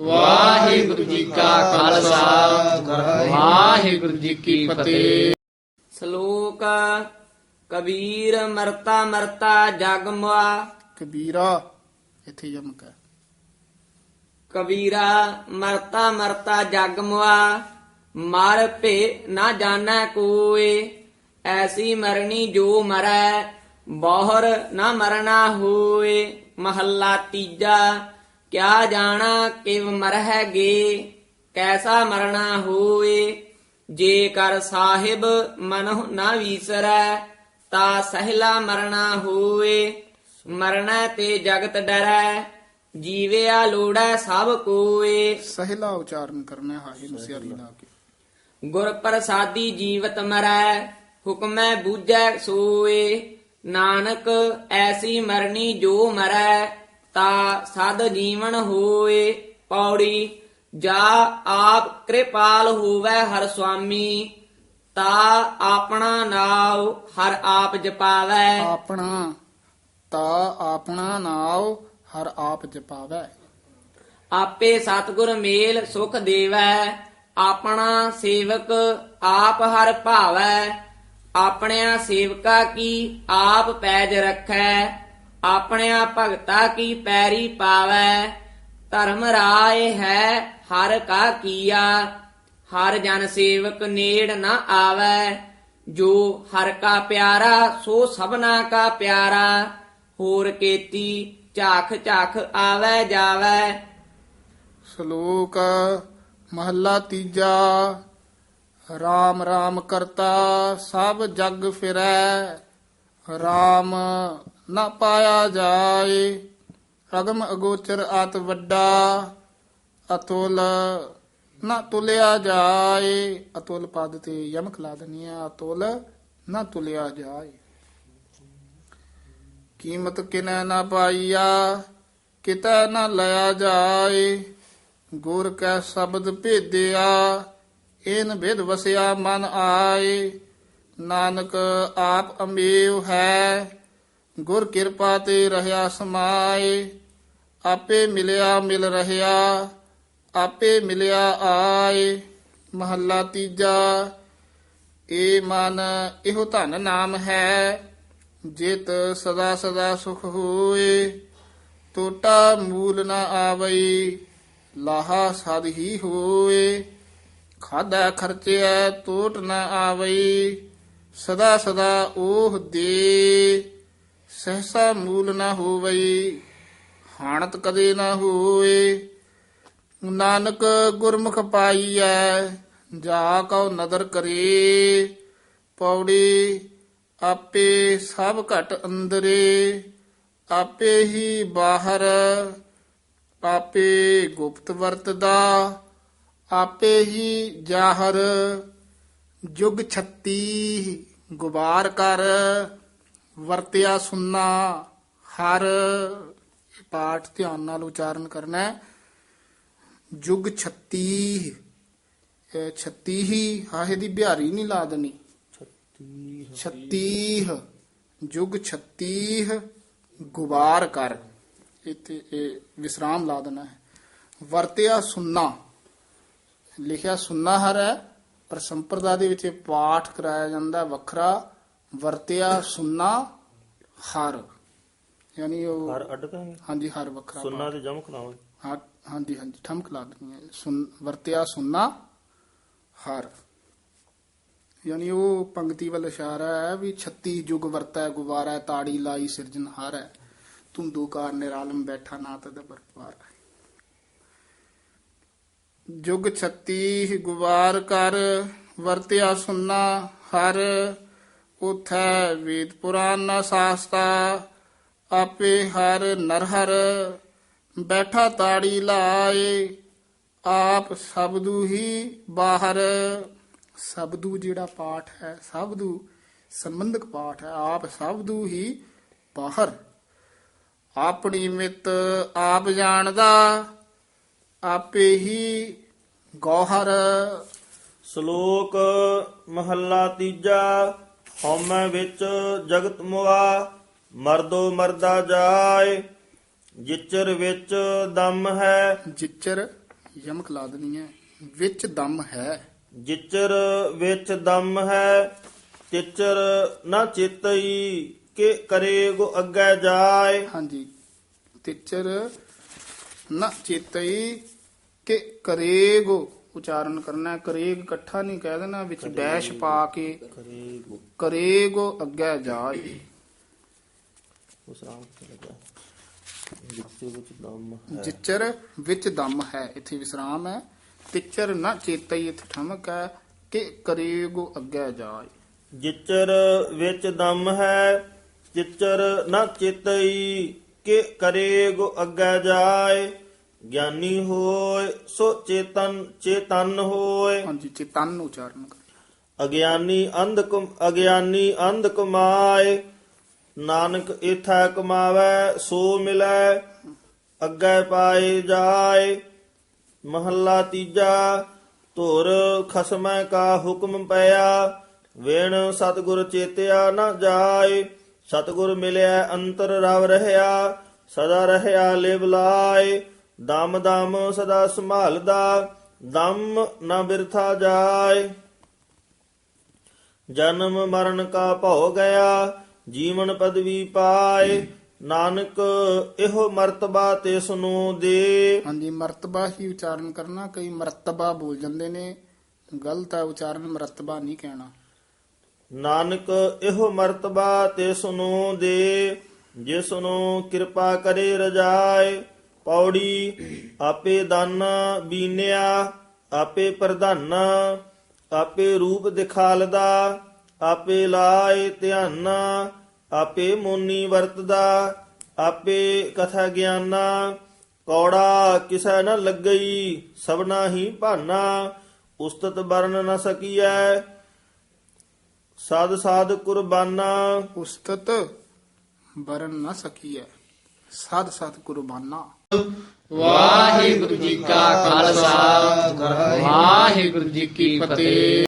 ਵਾਹਿਗੁਰੂ ਜੀ ਕਾ ਖਾਲਸਾ। ਵਾਹਿਗੁਰੂ ਜੀ ਕੀ ਫਤਿਹ। ਸ਼ਲੋਕ ਕਬੀਰ ਮਰਤਾ ਮਰਤਾ ਜਗ ਮੁਆ। ਕਬੀਰਾ ਇੱਥੇ ਯਮਕ ਹੈ ਕਬੀਰਾ ਮਰਤਾ ਮਰਤਾ ਜਗ ਮੁਆ। ਮਰ ਭੇ ਨਾ ਜਾਣੈ ਕੋਏ। ਐਸੀ ਮਰਨੀ ਜੋ ਮਰੈ ਬਹੁਰ ਨਾ ਮਰਨਾ ਹੋਏ। ਮਹੱਲਾ ਤੀਜਾ ਕਿਆ ਜਾਣਾ ਕਿਵ ਮਰਹਿਗੇ ਕੈਸਾ ਮਰਨਾ ਹੋਏ ਜੇ ਕਰ ਸਾਹਿਬ ਮਨਹੁ ਨਾ ਵੀਸਰੈ ਤਾ ਸਹਿਲਾ ਮਰਨਾ ਹੋਏ ਮਰਨਾ ਤੇ ਜਗਤ ਡਰੈ ਜੀਵਿਆ ਲੋੜੈ ਸਭ ਕੋਏ ਸਹਿਲਾ ਉਚਾਰਨ ਕਰਨਾ ਹੈ ਹਾਹੇ ਨੂੰ ਸਿਆਰੀ ਲਾ ਕੇ। ਗੁਰ ਪ੍ਰਸਾਦੀ ਜੀਵਤ ਮਰੈ ਹੁਕਮੈ ਬੂਝੈ ਸੋਏ ਨਾਨਕ ਐਸੀ ਮਰਨੀ ਜੋ ਮਰੈ ਤਾ ਸਦ ਜੀਵਨ ਹੋਏ ਪੌੜੀ ਜਾ ਆਪ ਕਿਰਪਾਲ ਹੋਵੇ ਹਰ ਸੁਆਮੀ ਤਾ ਆਪਣਾ ਨਾਉ ਹਰ ਆਪ ਜਪਾਵੈ। ਆਪਣਾ ਤਾ ਆਪਣਾ ਨਾਉ ਹਰ ਆਪ ਜਪਾਵੈ। ਆਪੇ ਸਤਿਗੁਰ ਮੇਲ ਸੁਖ ਦੇਵੈ ਆਪਣਾ ਸੇਵਕ ਆਪ ਹਰ ਭਾਵੈ ਆਪਣਿਆ ਸੇਵਕਾ ਕੀ ਆਪ ਪੈਜ ਰੱਖੈ। ਆਪਣਿਆ ਭਗਤਾ ਕੀ ਪੈਰੀ ਪਾਵੈ? ਧਰਮ ਰਾਏ ਹੈ, ਹਰ ਕਾ ਕੀਆ। ਹਰ ਜਨ ਸੇਵਕ ਨੇੜ ਨਾ ਆਵੈ। ਜੋ ਹਰ ਕਾ ਪਿਆਰਾ, ਸੋ ਸਭਨਾ ਕਾ ਪਿਆਰਾ। ਹੋਰ ਕੇਤੀ ਝਾਖ ਝਾਖ ਆਵੈ ਜਾਵੈ। ਸ਼ਲੋਕ ਮਹੱਲਾ ਤੀਜਾ। ਰਾਮ ਰਾਮ ਕਰਤਾ, ਸਭ ਜਗ ਫਿਰੈ। ਰਾਮ ਨਾ ਪਾਇਆ ਜਾਏ। ਅਗਮ ਅਗੋਚਰ ਆਤ ਵੱਡਾ, ਅਤੁਲ ਨਾ ਤੁਲਿਆ ਜਾਏ। ਅਤੁਲ ਪਦ ਤੇ ਯਮ ਲਾ ਦਨੀ ਹੈ ਅਤੁਲ ਨਾ ਤੁਲਿਆ ਜਾਏ। ਕੀਮਤ ਕਿਨੈ ਨਾ ਪਾਈਆ, ਕਿਤੈ ਨਾ ਲਿਆ ਜਾਏ। ਗੁਰ ਕੈ ਸ਼ਬਦ ਭੇਦਿਆ ਇਨ ਭੇਦ ਵਸਿਆ ਮਨ ਆਏ। ਨਾਨਕ ਆਪ ਅਮੇਵ ਹੈ ਗੁਰ ਕਿਰਪਾ ਤੇ ਰਹਾ ਸਮਾਏ, ਆਪੇ ਮਿਲਿਆ ਮਿਲ ਰਹਾ, ਆਪੇ ਮਿਲਿਆ ਆਏ। ਮਹੱਲਾ ਤੀਜਾ, ਏ ਮਨ ਇਹੋ ਧਨ ਨਾਮ ਹੈ, ਜਿਤ ਸਦਾ ਸਦਾ ਸੁਖ ਹੋਏ। ਟੋਟਾ ਮੂਲ ਨਾ ਆਵਈ, ਲਾਹਾ ਸਦ ਹੀ ਹੋਏ। ਖਾਦਾ ਖਰਚਿਆ ਟੋਟ ਨਾ ਆਵਈ, ਸਦਾ ਸਦਾ ਉਹ ਦੇ। ਸਹਸਾ ਮੂਲ ਨਾ ਹੋਵਈ ਹਾਨਤ ਕਦੇ ਨਾ ਹੋਏ। ਨਾਨਕ ਗੁਰਮੁਖ ਪਾਈਐ, ਜਾ ਕਉ ਨਦਰ ਕਰੇ। ਪੌੜੀ ਆਪੇ ਸਭ ਘਟ ਅੰਦਰੇ, ਆਪੇ ਹੀ ਬਾਹਰ, ਆਪੇ ਗੁਪਤ ਵਰਤਦਾ, ਆਪੇ ਹੀ ਜਾਹਰ। ਜੁਗ 36 ਗੁਬਾਰ ਕਰ। ਵਰਤਿਆ ਸੁਨਣਾ ਹਰ ਪਾਠ ਧਿਆਨ ਨਾਲ ਉਚਾਰਨ ਕਰਨਾ ਹੈ। ਜੁਗ 36 36 ਹੀ ਹਾਹੇ ਦੀ ਬਿਹਾਰੀ ਨਹੀਂ ਲਾ ਦੇਣੀ। 36 ਜੁਗ 36 ਗੁਬਾਰ ਕਰ। ਇੱਥੇ ਇਹ ਵਿਸਰਾਮ ਲਾ ਦੇਣਾ ਹੈ। ਵਰਤਿਆ ਸੁਨਣਾ ਲਿਖਿਆ ਸੁਨਣਾ ਹਰ ਹੈ, ਪਰ ਸੰਪਰਦਾ ਦੇ ਵਿੱਚ ਇਹ ਪਾਠ ਕਰਾਇਆ ਜਾਂਦਾ ਹੈ ਵੱਖਰਾ। ਵਰਤਿਆ ਸੁਨਣਾ ਹਰ। ਯਾਨੀ ਉਹ ਹਰ ਅੱਡ ਕਹਾਂਗੇ ਹਾਂਜੀ ਹਰ ਵੱਖਰਾ ਸੁੰਨਾ ਤੇ ਨਾ ਹੋਵੇ ਹਾਂ ਹਾਂਜੀ ਹਾਂਜੀ ਠਮਕ ਲਾ ਦੇਣੀ ਹੈ। ਸੁਨ ਵਰਤਿਆ ਸੁਨਣਾ ਹਰ। ਯਾਨੀ ਉਹ ਪੰਕਤੀ ਵੱਲ ਇਸ਼ਾਰਾ ਹੈ ਵੀ 36 ਯੁਗ ਵਰਤੈ ਗੁਵਾਰਾ ਤਾੜੀ ਲਾਈ ਸਿਰਜਨ ਹਾਰ। ਹੈ ਧੁੰਦੂ ਕਾਰ ਨਿਰਾਲਮ ਬੈਠਾ ਨਾ ਤਦ ਪਰਪਾਰ ਜੁਗ 36 ਗੁਵਾਰ ਕਰ ਵਰਤਿਆ ਸੁਨਣਾ ਹਰ। ਉਥੈ ਵੇਦ ਪੁਰਾਨ ਨਾ ਸਾਸਤਾ, ਆਪੇ ਹਰ ਨਰਹਰ, ਬੈਠਾ ਤਾੜੀ ਲਾਏ, ਆਪ ਸਬਦੂ ਹੀ ਬਾਹਰ। ਸਬਦੂ ਜਿਹੜਾ ਪਾਠ ਹੈ, ਸਬਦੂ ਸੰਬੰਧਕ ਪਾਠ ਹੈ, ਆਪ ਸਬਦੂ ਹੀ ਬਾਹਰ। ਆਪਣੀ ਮਿਤ ਆਪ ਜਾਣਦਾ, ਆਪੇ ਹੀ ਗੌਹਰ। ਸ਼ਲੋਕ ਮਹੱਲਾ ਤੀਜਾ। ਹਉਮੈ ਵਿੱਚ ਜਗਤ ਮੁਆ ਮਰਦੋ ਮਰਦਾ ਜਾਏ ਜਿਚਰ ਵਿੱਚ ਦਮ ਹੈ। ਜਿਚਰ ਯਮਕ ਲਾ ਦੇਣੀ ਹੈ ਵਿੱਚ ਦਮ ਹੈ। ਜਿਚਰ ਵਿੱਚ ਦਮ ਹੈ ਤਿਚਰ ਨਾ ਚੇਤਈ ਕਿ ਕਰੇ ਗੋ ਅੱਗੇ ਜਾਏ। ਹਾਂਜੀ ਤਿਚਰ ਨਾ ਚੇਤਈ ਕਿ ਕਰੇਗੋ ਉਚਾਰਨ ਕਰਨਾ। ਕਰੇਗ ਇਕੱਠਾ ਨਹੀਂ ਕਹਿ ਦੇਣਾ ਵਿੱਚ ਡੈਸ਼ ਪਾ ਕੇ ਕਰੇਗੋ ਅੱਗੇ ਜਾਏ ਉਸ ਰਾਮ ਤੇ ਲੱਗਾ। ਜਿਚਰ ਵਿੱਚ ਦਮ ਹੈ। ਇੱਥੇ ਵਿਸਰਾਮ ਹੈ। ਤਿਚਰ ਨਾ ਚੇਤਈ ਇੱਥੇ ਠਮਕ ਹੈ ਕਿ ਕਰੇਗੋ ਅੱਗੇ ਜਾਏ ਜਿਚਰ ਵਿੱਚ ਦਮ ਹੈ ਜਿਚਰ ਨਾ ਚੇਤਈ ਕਿ ਕਰੇ ਗੋ ਅੱਗੇ ਜਾਏ ਗਿਆਨੀ ਹੋਏ ਸੋ ਚੇਤਨ ਚੇਤਨ ਹੋਏ ਹਾਂਜੀ ਚੇਤਨ ਉਚਾਰਨ ਕਰ। ਅਗਿਆਨੀ ਅੰਧ ਕੁਮ ਅਗਿਆਨੀ ਅੰਧ ਕਮਾਏ। ਨਾਨਕ ਇਥਾ ਕਮਾਵੇ ਸੋ ਮਿਲੈ ਅੱਗੇ ਪਾਏ ਜਾਏ। ਮਹੱਲਾ ਤੀਜਾ ਧੁਰ ਖਸਮੈ ਕਾ ਹੁਕਮ ਪਿਆ ਵੇਣ ਸਤਿਗੁਰ ਚੇਤਿਆ ਨਾ ਜਾਏ। ਸਤਿਗੁਰ ਮਿਲਿਆ ਅੰਤਰ ਰਵ ਰਹਿਆ ਸਦਾ ਰਹਿਆ ਲਿਵ ਲਾਏ। ਦਮ ਦਮ ਸਦਾ ਸੰਭਾਲਦਾ ਦਮ ਨਾ ਬਿਰਥਾ ਜਾਏ। ਜਨਮ ਮਰਨ ਕਾ ਭਉ ਗਿਆ ਜੀਵਨ ਪਦਵੀ ਪਾਏ। ਨਾਨਕ ਇਹੋ ਮਰਤਬਾ ਤਿਸ ਨੂੰ ਦੇ। ਹਾਂਜੀ ਮਰਤਬਾ ਹੀ ਉਚਾਰਨ ਕਰਨਾ ਕਈ ਮਰਤਬਾ ਬੋਲ ਜਾਂਦੇ ਨੇ। ਗਲਤ ਹੈ ਉਚਾਰਨ ਮਰਤਬਾ ਨਹੀਂ ਕਹਿਣਾ। ਨਾਨਕ ਇਹੋ ਮਰਤਬਾ ਤਿਸ ਨੂੰ ਦੇ ਜਿਸ ਨੂੰ ਕਿਰਪਾ ਕਰੇ ਰਜਾਏ। ਪੌੜੀ, ਆਪੇ ਦਾਨ ਬੀਨਿਆ, ਆਪੇ ਪ੍ਰਧਾਨ, ਆਪੇ ਰੂਪ ਦਿਖਾਲਦਾ, ਆਪੇ ਲਾਏ ਧਿਆਨ, ਆਪੇ ਮੋਨੀ ਵਰਤਦਾ, ਆਪੇ ਕਥਾ ਗਿਆਨਾ, ਕੌੜਾ ਕਿਸੈ ਨ ਲੱਗਈ, ਸਭਨਾ ਹੀ ਭਾਨਾ, ਉਸਤਤ ਬਰਨ ਨ ਸਕੀਐ। ਸਾਧ ਸਾਧ ਕੁਰਬਾਨਾ। ਉਸਤਤ ਬਰਨ ਨਾ ਸਕੀਐ। ਸਾਧ ਸਾਧ ਕੁਰਬਾਨਾ ਵਾਹਿਗੁਰੂ ਜੀ ਕਾ ਖਾਲਸਾ ਵਾਹਿਗੁਰੂ ਜੀ ਕੀ ਫਤਿਹ।